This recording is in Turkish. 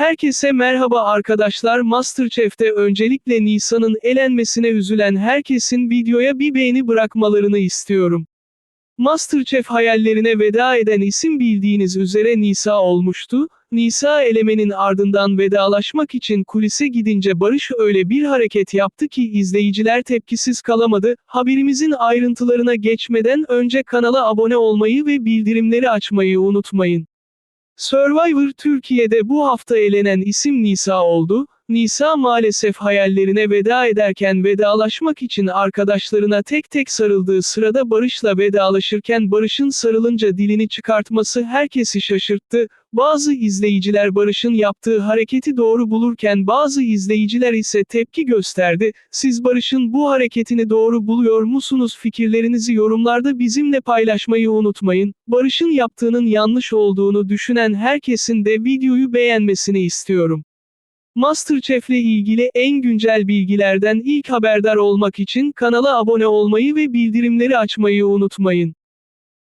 Herkese merhaba arkadaşlar Masterchef'te öncelikle Nisa'nın elenmesine üzülen herkesin videoya bir beğeni bırakmalarını istiyorum. Masterchef hayallerine veda eden isim bildiğiniz üzere Nisa olmuştu. Nisa elemenin ardından vedalaşmak için kulise gidince Barış öyle bir hareket yaptı ki izleyiciler tepkisiz kalamadı. Haberimizin ayrıntılarına geçmeden önce kanala abone olmayı ve bildirimleri açmayı unutmayın. Survivor Türkiye'de bu hafta elenen isim Nisa oldu. Nisa maalesef hayallerine veda ederken vedalaşmak için arkadaşlarına tek tek sarıldığı sırada Barış'la vedalaşırken Barış'ın sarılınca dilini çıkartması herkesi şaşırttı. Bazı izleyiciler Barış'ın yaptığı hareketi doğru bulurken bazı izleyiciler ise tepki gösterdi. Siz Barış'ın bu hareketini doğru buluyor musunuz? Fikirlerinizi yorumlarda bizimle paylaşmayı unutmayın. Barış'ın yaptığının yanlış olduğunu düşünen herkesin de videoyu beğenmesini istiyorum. Masterchef'le ilgili en güncel bilgilerden ilk haberdar olmak için kanala abone olmayı ve bildirimleri açmayı unutmayın.